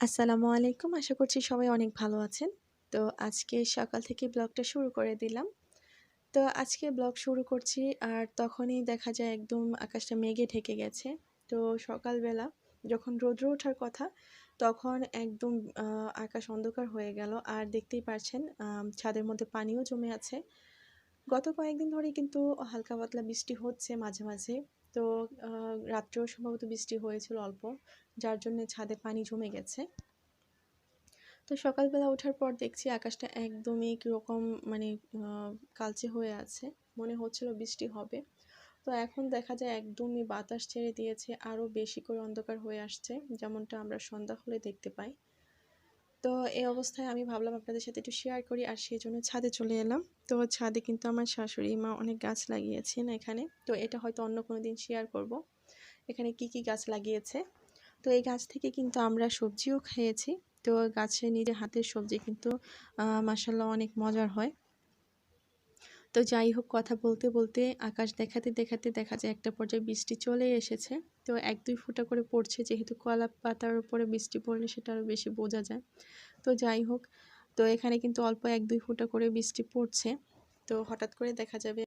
আসসালামু আলাইকুম। আশা করছি সবাই অনেক ভালো আছেন। তো আজকে সকাল থেকে ব্লগটা শুরু করে দিলাম। তো আজকে ব্লগ শুরু করছি আর তখনই দেখা যায় একদম আকাশটা মেঘে ঢেকে গেছে। তো সকালবেলা যখন রৌদ্র ওঠার কথা তখন একদম আকাশ অন্ধকার হয়ে গেল। আর দেখতেই পারছেন ছাদের মধ্যে পানিও জমে আছে। গত কয়েকদিন ধরেই কিন্তু হালকা পাতলা বৃষ্টি হচ্ছে মাঝে, মাঝে। তো রাত্রেও সম্ভবত বৃষ্টি হয়েছিল অল্প। যার জন্যে ছাদে পানি জমে গেছে। তো সকালবেলা ওঠার পর দেখছি আকাশটা একদমই কীরকম মানে কালচে হয়ে আছে। মনে হচ্ছিল বৃষ্টি হবে। তো এখন দেখা যায় একদমই বাতাস ছেড়ে দিয়েছে। আরও বেশি করে অন্ধকার হয়ে আসছে। যেমনটা আমরা সন্ধ্যা হলে দেখতে পাই। তো এই অবস্থায় আমি ভাবলাম আপনাদের সাথে একটু শেয়ার করি আর সেই জন্য ছাদে চলে এলাম। তো ছাদে কিন্তু আমার শাশুড়ি মা অনেক গাছ লাগিয়েছেন এখানে। তো এটা হয়তো অন্য কোনো দিন শেয়ার করব। এখানে কি, কি গাছ লাগিয়েছে। তো এই গাছ থেকে কিন্তু আমরা সবজিও খেয়েছি। তো গাছে নিজে হাতের সবজি কিন্তু মাসাল্লাহ অনেক মজার হয়। তো যাই হোক কথা বলতে, বলতে আকাশ দেখাতে, দেখাতে দেখা যায় একটা পর্যায়ে বৃষ্টি চলে এসেছে। তো এক দুই ফুটা করে পড়ছে যেহেতু কলা পাতার উপরে বৃষ্টি পড়লে সেটা আরও বেশি বোঝা যায়। তো যাই হোক তো এখানে কিন্তু অল্প এক দুই ফুটা করে বৃষ্টি পড়ছে। তো হঠাৎ করে দেখা যাবে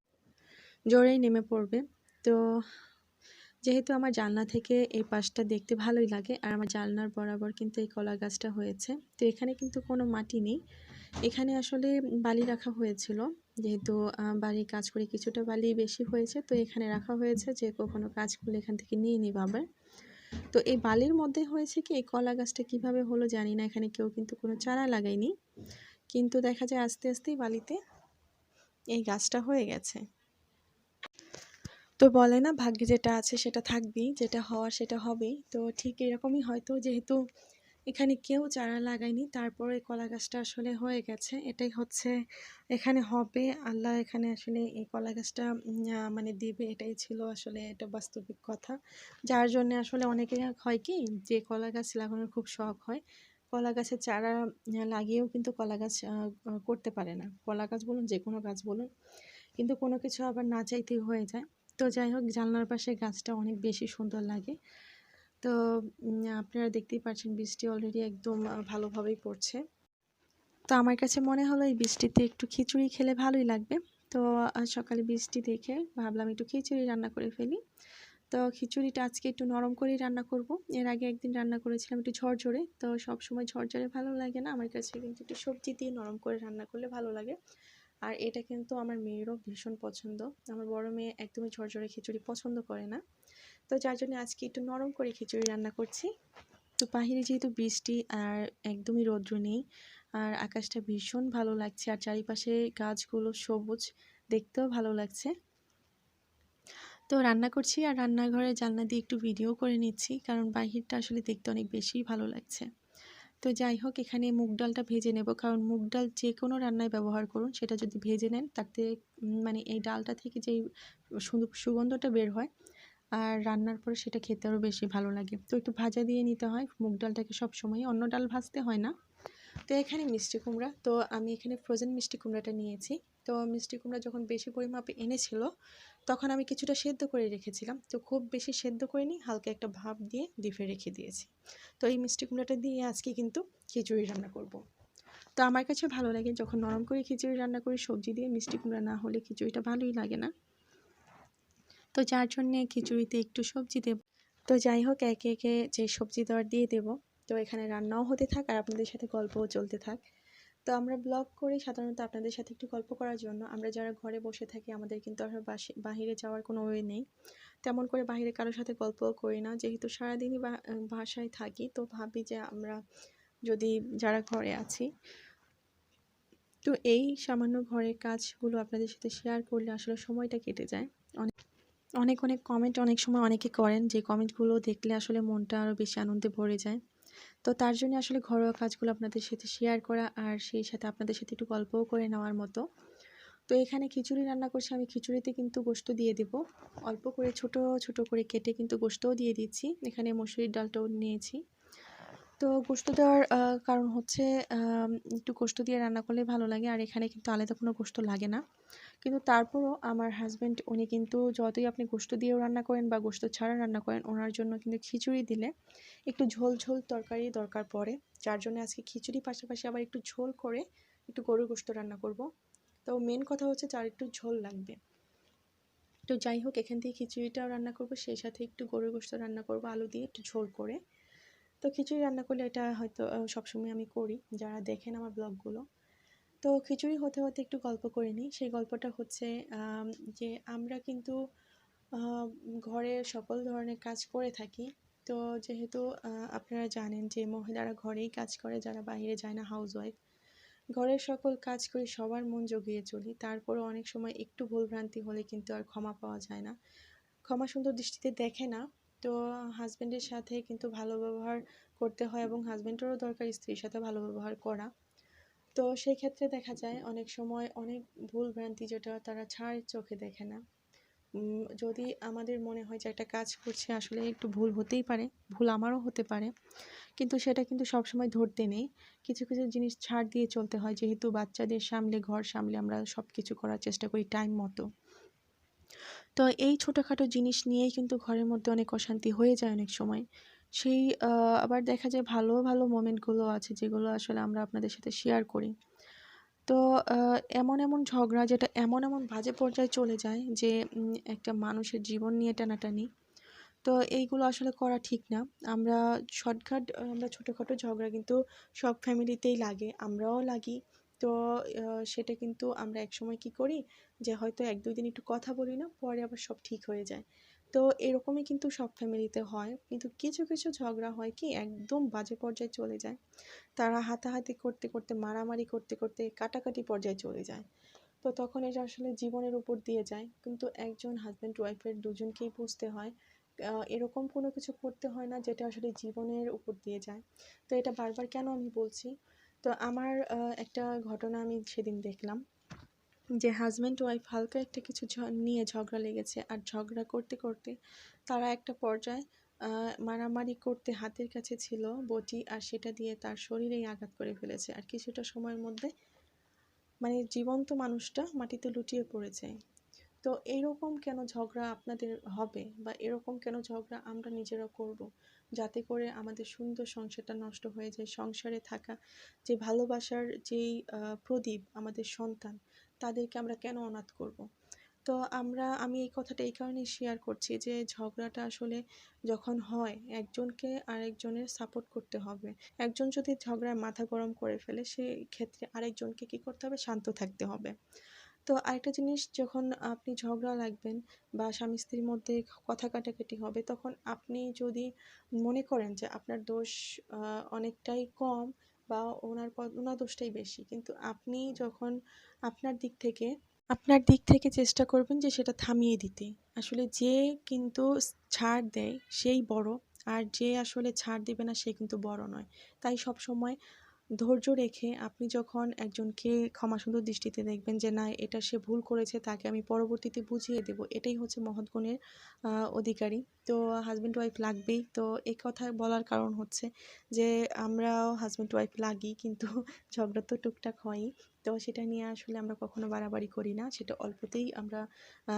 জোরেই নেমে পড়বে। তো যেহেতু আমার জানলা থেকে এই পাশটা দেখতে ভালোই লাগে আর আমার জানলার বরাবর কিন্তু এই কলা গাছটা হয়েছে। তো এখানে কিন্তু কোনো মাটি নেই। এখানে আসলে বালি রাখা হয়েছিল। যেহেতু বাড়ির কাজ করে কিছুটা বালি বেশি হয়েছে তো এখানে রাখা হয়েছে যে কখনো কাজ করলে এখান থেকে নিয়ে নিবে আবার। তো এই বালির মধ্যে হয়েছে কি এই কলা গাছটা কীভাবে হলো জানি না। এখানে কেউ কিন্তু কোনো চারা লাগায়নি। কিন্তু দেখা যায় আস্তে, আস্তেই বালিতে এই গাছটা হয়ে গেছে। তো বলে না ভাগ্যে যেটা আছে সেটা থাকবেই, যেটা হওয়ার সেটা হবেই। তো ঠিক এরকমই হয়তো যেহেতু এখানে কেউ চারা লাগায়নি তারপরে কলা গাছটা আসলে হয়ে গেছে। এটাই হচ্ছে এখানে হবে। আল্লাহ এখানে আসলে এই কলা গাছটা মানে দিবে এটাই ছিল আসলে এটা বাস্তবিক কথা। যার জন্যে আসলে অনেকের হয় কি, যে কলা গাছ লাগানোর খুব শখ হয়। কলা গাছের চারা লাগিয়েও কিন্তু কলা গাছ করতে পারে না। কলা গাছ বলুন, যে কোনো গাছ বলুন। কিন্তু কোনো কিছু আবার না চাইতেই হয়ে যায়। তো যাই হোক, জানলার পাশে গাছটা অনেক বেশি সুন্দর লাগে। তো আপনারা দেখতেই পাচ্ছেন বৃষ্টি অলরেডি একদম ভালোভাবেই পড়ছে। তো আমার কাছে মনে হলো এই বৃষ্টিতে একটু খিচুড়ি খেলে ভালোই লাগবে। তো সকালে বৃষ্টি দেখে ভাবলাম একটু খিচুড়ি রান্না করে ফেলি। তো খিচুড়িটা আজকে একটু নরম করেই রান্না করব। এর আগে একদিন রান্না করেছিলাম একটু ঝরঝরে। তো সব সময় ঝরঝরে ভালো লাগে না। আমার কাছে কিন্তু একটু সবজি দিয়ে নরম করে রান্না করলে ভালো লাগে। আর এটা কিন্তু আমার মেয়েরও ভীষণ পছন্দ। আমার বড় মেয়ে একদমই ঝরঝরে খিচুড়ি পছন্দ করে না। তো যার জন্য আজকে একটু নরম করে খিচুড়ি রান্না করছি। তো বাহিরে যেহেতু বৃষ্টি আর একদমই রৌদ্র নেই। আর আকাশটা ভীষণ ভালো লাগছে আর চারিপাশে গাছগুলো সবুজ, দেখতেও ভালো লাগছে। তো রান্না করছি আর রান্নাঘরে জানলা দিয়ে একটু ভিডিও করে নিচ্ছি, কারণ বাহিরটা আসলে দেখতে অনেক বেশি ভালো লাগছে। তো যাই হোক, এখানে মুগ ডালটা ভেজে নেব, কারণ মুগ ডাল যে কোনো রান্নায় ব্যবহার করুন, সেটা যদি ভেজে নেন, তাতে মানে এই ডালটা থেকে যেই সুগন্ধটা বের হয় আর রান্নার পরে সেটা খেতে আরও বেশি ভালো লাগে। তো একটু ভাজা দিয়ে নিতে হয়। মুগ ডালটাকে সবসময় অন্য ডাল ভাজতে হয় না। তো এখানে মিষ্টি কুমড়া। তো আমি এখানে ফ্রোজেন মিষ্টি কুমড়াটা নিয়েছি। তো মিষ্টি কুমড়া যখন বেশি পরিমাপে এনেছিল, তখন আমি কিছুটা সেদ্ধ করে রেখেছিলাম। তো খুব বেশি সেদ্ধ করিনি, হালকা একটা ভাপ দিয়ে ডিপে রেখে দিয়েছি। তো এই মিষ্টি কুমড়াটা দিয়ে আজকে কিন্তু খিচুড়ি রান্না করব। তো আমার কাছে ভালো লাগে যখন নরম করে খিচুড়ি রান্না করি, সবজি দিয়ে মিষ্টি কুমড়া না হলে খিচুড়িটা ভালোই লাগে না। তো যার জন্যে খিচুড়িতে একটু সবজি দেব। তো যাই হোক, একে একে যে সবজি দেওয়ার দিয়ে দেব। তো এখানে রান্নাও হতে থাক আর আপনাদের সাথে গল্পও চলতে থাক। তো আমরা ব্লগ করি সাধারণত আপনাদের সাথে একটু গল্প করার জন্য। আমরা যারা ঘরে বসে থাকি, আমাদের কিন্তু আর বাহিরে যাওয়ার কোনো ওয়ে নেই। তেমন করে বাহিরে কারোর সাথে গল্পও করি না। যেহেতু সারাদিনই বাসায় থাকি, তো ভাবি যে আমরা যদি যারা ঘরে আছি, তো এই সামান্য ঘরের কাজগুলো আপনাদের সাথে শেয়ার করলে আসলে সময়টা কেটে যায়। অনেক অনেক কমেন্ট অনেক সময় অনেকে করেন যে কমেন্টগুলো দেখলে আসলে মনটা আরও বেশি আনন্দে ভরে যায়। তো তার জন্য আসলে ঘরোয়া কাজগুলো আপনাদের সাথে শেয়ার করা আর সেই সাথে আপনাদের সাথে একটু গল্পও করে নেওয়ার মতো। তো এখানে খিচুড়ি রান্না করছি, আমি খিচুড়িতে কিন্তু গোস্ত দিয়ে দেব। অল্প করে ছোট ছোট করে কেটে কিন্তু গোস্তও দিয়ে দিচ্ছি। এখানে মসুরির ডালটাও নিয়েছি। তো গোস্ত দেওয়ার কারণ হচ্ছে একটু গোস্ত দিয়ে রান্না করলে ভালো লাগে। আর এখানে কিন্তু আলাদা কোনো গোস্ত লাগে না। কিন্তু তারপরও আমার হাজব্যান্ড উনি কিন্তু যতই আপনি গোস্ত দিয়েও রান্না করেন বা গোস্ত ছাড়া রান্না করেন, ওনার জন্য কিন্তু খিচুড়ি দিলে একটু ঝোল ঝোল তরকারি দরকার পড়ে। যার জন্য আজকে খিচুড়ি পাশাপাশি আবার একটু ঝোল করে একটু গরুর গোস্ত রান্না করব। তো মেন কথা হচ্ছে যার একটু ঝোল লাগবে। তো যাই হোক, এখান থেকে খিচুড়িটাও রান্না করব, সেই সাথে একটু গরুর গোস্ত রান্না করব, আলু দিয়ে একটু ঝোল করে। তো খিচুড়ি রান্না করলে এটা হয়তো সবসময় আমি করি। যারা দেখেন আমার ব্লগগুলো। তো খিচুড়ি হতে হতে একটু গল্প করে নিই। সেই গল্পটা হচ্ছে যে আমরা কিন্তু ঘরে সকল ধরনের কাজ করে থাকি। তো যেহেতু আপনারা জানেন যে মহিলারা ঘরেই কাজ করে, যারা বাইরে যায় না হাউসওয়াইফ ঘরের সকল কাজ করে সবার মন জগিয়ে চলি। তারপরও অনেক সময় একটু ভুলভ্রান্তি হলে কিন্তু আর ক্ষমা পাওয়া যায় না। ক্ষমা সুন্দর দৃষ্টিতে দেখে না। তো হাজব্যান্ডের সাথে কিন্তু ভালো ব্যবহার করতে হয় এবং হাজব্যান্ডেরও দরকার স্ত্রীর সাথে ভালো ব্যবহার করা। তো সেই ক্ষেত্রে দেখা যায় অনেক সময় অনেক ভুল ভ্রান্তি যেটা তারা ছাড় চোখে দেখে না। যদি আমাদের মনে হয় যে একটা কাজ করছে, আসলে একটু ভুল হতেই পারে, ভুল আমারও হতে পারে। কিন্তু সেটা কিন্তু সবসময় ধরতে নেই। কিছু কিছু জিনিস ছাড় দিয়ে চলতে হয়। যেহেতু বাচ্চাদের সামলে, ঘর সামলে আমরা সব কিছু করার চেষ্টা করি টাইম মতো। তো এই ছোটোখাটো জিনিস নিয়েই কিন্তু ঘরের মধ্যে অনেক অশান্তি হয়ে যায় অনেক সময়। সেই আবার দেখা যায় ভালো ভালো মোমেন্টগুলো আছে যেগুলো আসলে আমরা আপনাদের সাথে শেয়ার করি। তো এমন এমন ঝগড়া যেটা এমন এমন বাজে পর্যায়ে চলে যায় যে একটা মানুষের জীবন নিয়ে টানাটানি। তো এইগুলো আসলে করা ঠিক না। আমরা শর্টকাট আমরা ছোটোখাটো ঝগড়া কিন্তু সব ফ্যামিলিতেই লাগে, আমরাও লাগি। তো সেটা কিন্তু আমরা একসময় কি করি যে, হয়তো এক দুই দিন একটু কথা বলি না, পরে আবার সব ঠিক হয়ে যায়। তো এরকমই কিন্তু সব ফ্যামিলিতে হয়। কিন্তু কিছু কিছু ঝগড়া হয় কি, একদম বাজে পর্যায়ে চলে যায়। তারা হাতাহাতি করতে করতে, মারামারি করতে করতে কাটাকাটি পর্যায়ে চলে যায়। তো তখন এটা আসলে জীবনের উপর দিয়ে যায়। কিন্তু একজন হাজব্যান্ড ওয়াইফের দুজনকেই বুঝতে হয়। এরকম কোনো কিছু করতে হয় না, যেটা আসলে জীবনের উপর দিয়ে যায়। তো এটা বারবার কেন আমি বলছি? তো আমার একটা ঘটনা আমি সেদিন দেখলাম যে হাজব্যান্ড ওয়াইফ হালকা একটা কিছু নিয়ে ঝগড়া লেগেছে আর ঝগড়া করতে করতে তারা একটা পর্যায়ে মারামারি করতে হাতের কাছে ছিল বটি আর সেটা দিয়ে তার শরীরেই আঘাত করে ফেলেছে। আর কিছুটা সময়ের মধ্যে মানে জীবন্ত মানুষটা মাটিতে লুটিয়ে পড়েছে। তো এরকম কেন ঝগড়া আপনাদের হবে বা এরকম কেন ঝগড়া আমরা নিজেরা করব? যাতে করে আমাদের সুন্দর সংসারটা নষ্ট হয়ে যায়, সংসারে থাকা যে ভালোবাসার যেই প্রদীপ আমাদের সন্তান, তাদেরকে আমরা কেন অনাথ করব? তো আমরা, আমি এই কথাটা এই কারণেই শেয়ার করছি যে ঝগড়াটা আসলে যখন হয়, একজনকে আরেকজনের সাপোর্ট করতে হবে। একজন যদি ঝগড়ায় মাথা গরম করে ফেলে, সেই ক্ষেত্রে আরেকজনকে কী করতে হবে? শান্ত থাকতে হবে। তো আরেকটা জিনিস যখন আপনি ঝগড়া লাগবেন বা স্বামী স্ত্রীর মধ্যে কথা কাটাকাটি হবে, তখন আপনি যদি মনে করেন যে আপনার দোষ অনেকটাই কম বা ওনার ওনার দোষটাই বেশি, কিন্তু আপনি যখন আপনার দিক থেকে, আপনার দিক থেকে চেষ্টা করবেন যে সেটা থামিয়ে দিতে। আসলে যে কিন্তু ছাড় দেয়, সেই বড়, আর যে আসলে ছাড় দেবে না, সে কিন্তু বড় নয়। তাই সব সময় ধৈর্য রেখে আপনি যখন একজনকে ক্ষমাসুন্দর দৃষ্টিতে দেখবেন যে, না, এটা সে ভুল করেছে, তাকে আমি পরবর্তীতে বুঝিয়ে দেব, এটাই হচ্ছে মহৎ গুণের অধিকারী। তো হাজব্যান্ড ওয়াইফ লাগবেই। তো এই কথা বলার কারণ হচ্ছে যে, আমরাও হাজব্যান্ড ওয়াইফ লাগি কিন্তু ঝগড়া তো টুকটাক হয়ই। তো সেটা নিয়ে আসলে আমরা কখনো বাড়াবাড়ি করি না। সেটা অল্পতেই আমরা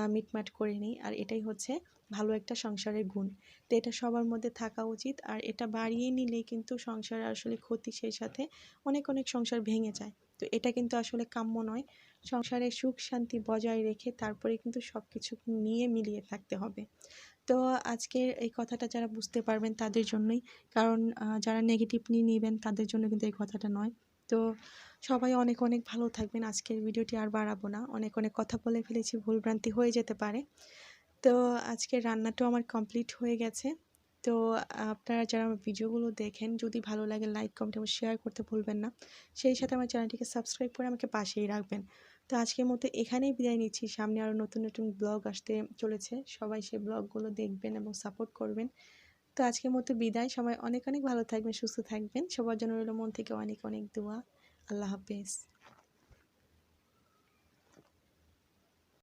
মিটমাট করে নিই। আর এটাই হচ্ছে ভালো একটা সংসারের গুণ। তো এটা সবার মধ্যে থাকা উচিত। আর এটা বাড়িয়ে নিলেই কিন্তু সংসারে আসলে ক্ষতি সেই সাথে অনেক অনেক সংসার ভেঙে যায়। তো এটা কিন্তু আসলে কাম্য নয়। সংসারে সুখ শান্তি বজায় রেখে তারপরে কিন্তু সব কিছু নিয়ে মিলিয়ে থাকতে হবে। তো আজকের এই কথাটা যারা বুঝতে পারবেন তাদের জন্যই। কারণ যারা নেগেটিভ নিয়ে নেবেন তাদের জন্য কিন্তু এই কথাটা নয়। তো সবাই অনেক অনেক ভালো থাকবেন। আজকের ভিডিওটি আর বাড়াবো না। অনেক অনেক কথা বলে ফেলেছি ভুলভ্রান্তি হয়ে যেতে পারে। তো আজকের রান্নাটাও আমার কমপ্লিট হয়ে গেছে। তো আপনারা যারা আমার ভিডিওগুলো দেখেন, যদি ভালো লাগে লাইক কমেন্ট এবং শেয়ার করতে ভুলবেন না। সেই সাথে আমার চ্যানেলটিকে সাবস্ক্রাইব করে আমাকে পাশেই রাখবেন। তো আজকের মতো এখানেই বিদায় নিচ্ছি। সামনে আরও নতুন নতুন ব্লগ আসতে চলেছে। সবাই সেই ব্লগগুলো দেখবেন এবং সাপোর্ট করবেন। তো আজকের মতো বিদায়। সবাই অনেক অনেক ভালো থাকবেন, সুস্থ থাকবেন। সবার জন্য রইল মন থেকে অনেক অনেক দোয়া। আল্লাহ হাফেজ।